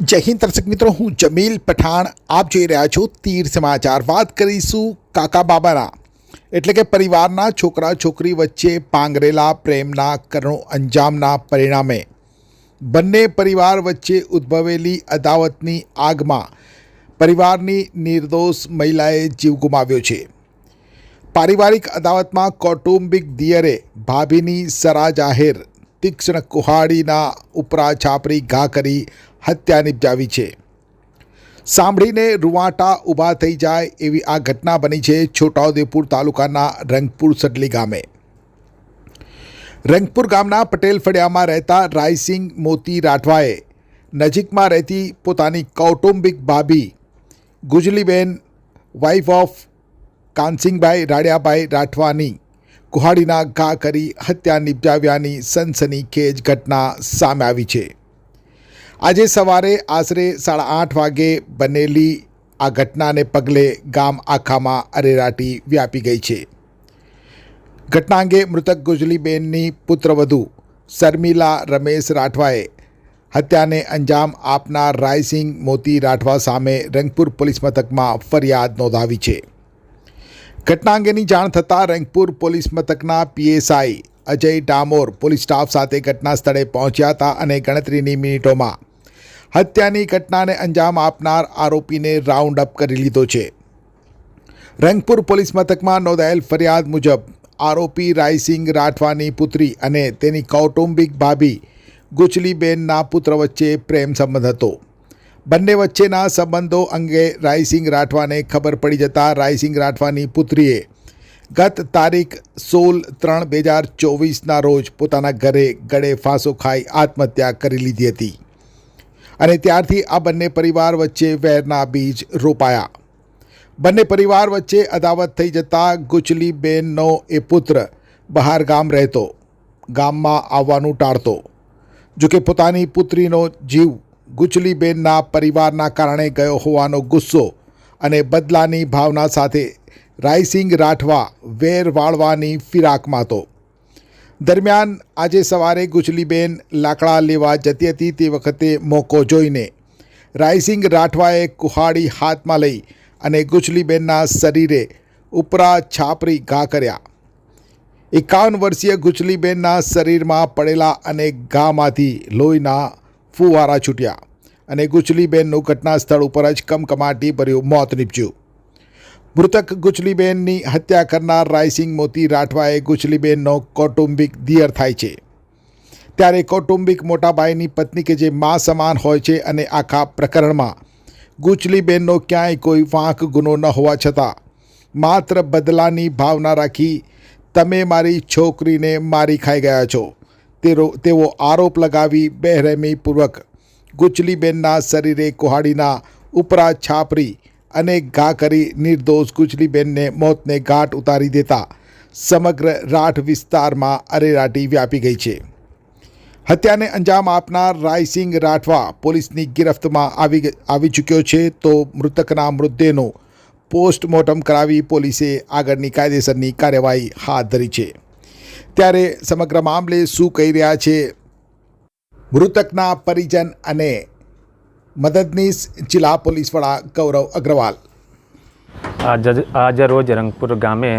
જય હિન્દ દર્શક મિત્રો, હું જમીલ પઠાણ. આપ જોઈ રહ્યા છો તીર સમાચાર. વાત કરીશું કાકા બાબાના. એટલે કે પરિવારના છોકરા છોકરી વચ્ચે પાંગરેલા પ્રેમના કરણો અંજામના પરિણામે. બંને પરિવાર વચ્ચે ઉદ્ભવેલી અદાવતની આગમાં પરિવારની નિર્દોષ મહિલાએ જીવ ગુમાવ્યો છે. પારિવારિક અદાવતમાં કૌટુંબિક દિયરે ભાભીની સરા જાહેર, તીક્ષ્ણ કુહાડીના ઉપરા છાપરી ઘા કરી હત્યા નિપજાવી છે. સાંભળીને રૂવાટા ઊભા થઈ જાય એવી આ ઘટના બની છે છોટાઉદેપુર તાલુકાના રંગપુર સડલી ગામે. રંગપુર ગામના પટેલ ફળિયામાં રહેતા રાયસિંગ મોતી રાઠવાએ નજીકમાં રહેતી પોતાની કૌટુંબિક ભાભી ગુજલીબેન વાઇફ ઓફ કાનસિંગભાઈ રાડિયાભાઈ રાઠવાની કુહાડીના ઘા કરી હત્યા નિપજાવ્યાની સનસનીખેજ ઘટના સામે આવી છે. આજે સવારે આશરે સાડા આઠ વાગે બનેલી આ ઘટનાને પગલે ગામ આખામાં અરેરાટી વ્યાપી ગઈ છે. ઘટના અંગે મૃતક ગુજલીબેનની પુત્રવધુ શર્મિલા રમેશ રાઠવાએ હત્યાને અંજામ આપનાર રાયસિંગ મોતી રાઠવા સામે રંગપુર પોલીસ મથકમાં ફરિયાદ નોંધાવી છે. ઘટના અંગેની જાણ થતાં રંગપુર પોલીસ મથકના PSI Ajay Damor police staff સાથે ઘટના સ્થળે પહોંચ્યા હતા અને ગણતરીની મિનિટોમાં હત્યાની ઘટનાને અંજામ આપનાર આરોપીને રાઉન્ડ અપ કરી લીધો છે. રંગપુર પોલીસ મથકમાં નોંધાયેલ ફરિયાદ મુજબ આરોપી રાયસિંગ રાઠવાની પુત્રી અને તેની કૌટુંબિક ભાભી ગુચલીબેનના પુત્ર વચ્ચે પ્રેમ સંબંધ હતો. બંને વચ્ચેના સંબંધો અંગે રાયસિંગ રાઠવાને ખબર પડી જતાં રાયસિંગ રાઠવાની પુત્રીએ ગત તારીખ સોળ ત્રણ બે હજાર ચોવીસના રોજ પોતાના ઘરે ગળે ફાંસો ખાઈ આત્મહત્યા કરી લીધી હતી. અને ત્યારથી આ બંને પરિવાર વચ્ચે વેરના બીજ રોપાયા. બંને પરિવાર વચ્ચે અદાવત થઈ જતાં ગુચલીબેનનો એ પુત્ર બહાર ગામ રહેતો, ગામમાં આવવાનું ટાળતો. જોકે પોતાની પુત્રીનો જીવ ગુચલીબેનના પરિવારના કારણે ગયો હોવાનો ગુસ્સો અને બદલાની ભાવના સાથે રાયસિંગ રાઠવા વેર વાળવાની ફિરાકમાં હતો. દરમિયાન આજે સવારે ગુજલીબેન લાકડા લેવા જતી હતી તે વખતે મોકો જોઈને. રાયસિંગ રાઠવાએ કુહાડી હાથમાં લઈ અને ગુજલીબેનના શરીરે ઉપરા છાપરી ઘા કર્યા. એકાવન વર્ષીય ગુજલીબેનના શરીરમાં પડેલા અનેક ઘામાંથી લોહીના ફુવારા છૂટ્યા અને ગુજલીબેનનું ઘટના સ્થળ ઉપર જ કમકમાટી ભર્યું મોત નીપજ્યું. મૃતક ગુચલીબેનની હત્યા કરનાર રાયસિંગ મોતી રાઠવાએ ગુચલીબેનનો કૌટુંબિક દિયર થાય છે. ત્યારે કૌટુંબિક મોટાભાઈની પત્ની કે જે મા સમાન હોય છે અને આખા પ્રકરણમાં ગુચલીબેનનો ક્યાંય કોઈ વાંક ગુનો ન હોવા છતાં માત્ર બદલાની ભાવના રાખી તમે મારી છોકરીને મારી ખાઈ ગયા છો. તેવો આરોપ લગાવી બેરહેમીપૂર્વક ગુચલીબેનના શરીરે કુહાડીના ઉપરા છાપરી અને ઘા કરી નિર્દોષ ગુજલીબેનને મોતને ઘાટ ઉતારી દેતા સમગ્ર રાઠ વિસ્તારમાં અરેરાટી વ્યાપી ગઈ છે. હત્યાને અંજામ આપનાર રાયસિંગ રાઠવા પોલીસની ગિરફ્તમાં આવી આવી ચૂક્યો છે તો મૃતકના મૃતદેહનો પોસ્ટમોર્ટમ કરાવી પોલીસે આગળની કાયદેસરની કાર્યવાહી હાથ ધરી છે. ત્યારે સમગ્ર મામલે શું કહી રહ્યા છે? મૃતકના પરિજન અને મદદનીશ જિલ્લા પોલીસ વડા ગૌરવ અગ્રવાલ આજ રોજ રંગપુર ગામે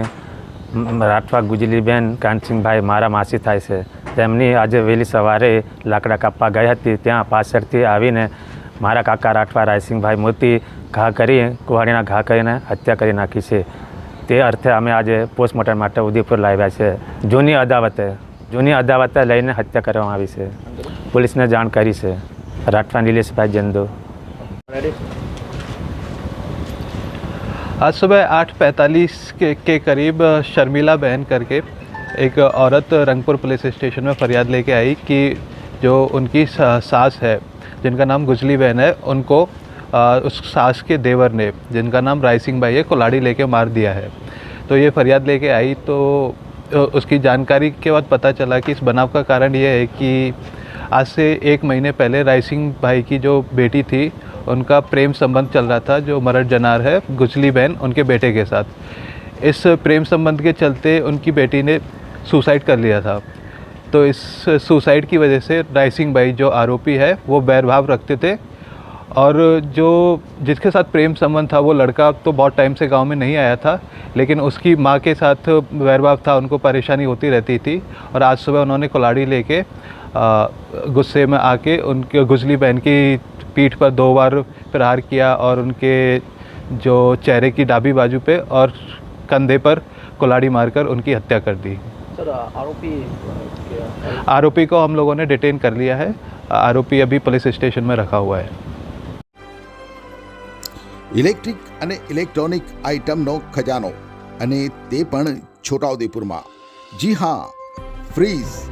રાઠવા ગુજલીબેન કાનસિંહભાઈ મારા માસી થાય છે તેમની આજે વહેલી સવારે લાકડા કાપવા ગઈ હતી. ત્યાં પાછળથી આવીને મારા કાકા રાઠવા, રાયસિંહભાઈ મોતી ઘા કરી, કુહાડીના ઘા કરીને હત્યા કરી નાખી છે. તે અર્થે અમે આજે પોસ્ટમોર્ટમ માટે ઉદયપુર લાવ્યા છે. જૂની અદાવતે જૂની અદાવતે લઈને હત્યા કરવામાં આવી છે. પોલીસને જાણ કરી છે. राठवान रिले से दो। आज सुबह आठ पैंतालीस के, के करीब शर्मिला बहन करके एक औरत रंगपुर पुलिस स्टेशन में फ़रियाद लेके आई कि जो उनकी सास है जिनका नाम गुजली बहन है उनको आ, उस सास के देवर ने जिनका नाम राय सिंह भाई है कोलाड़ी लेके मार दिया है। तो ये फरियाद लेके आई तो उसकी जानकारी के बाद पता चला कि इस बनाव का कारण ये है कि आज से एक महीने पहले राय सिंह भाई की जो बेटी थी, उनका प्रेम संबंध चल रहा था, जो मरड जनार है गुजली बहन, उनके बेटे के साथ। इस प्रेम संबंध के चलते उनकी बेटी ने सुसाइड कर लिया था। तो इस सुसाइड की वजह से राय सिंह भाई जो आरोपी है, वो बैरभाव रखते थे। और जो, जिसके साथ प्रेम संबंध था, वो लड़का तो बहुत टाइम से गाँव में नहीं आया था, लेकिन उसकी माँ के साथ वैरभाव था, उनको परेशानी होती रहती थी। और आज सुबह उन्होंने कुल्हाड़ी लेके गुस्से में आके उनके गुजली बहन की पीठ पर दो बार प्रहार किया और उनके जो चेहरे की डाबी बाजू पे और कंधे पर कुल्हाड़ी मारकर उनकी हत्या कर दी सर आरोपी क्या आरोपी को हम लोगों ने डिटेन कर लिया है आरोपी अभी पुलिस स्टेशन में रखा हुआ है ઇલેક્ટ્રિક અને ઇલેક્ટ્રોનિક આઇટમનો ખજાનો અને તે પણ છોટાઉદેપુરમાં જી હા ફ્રીઝ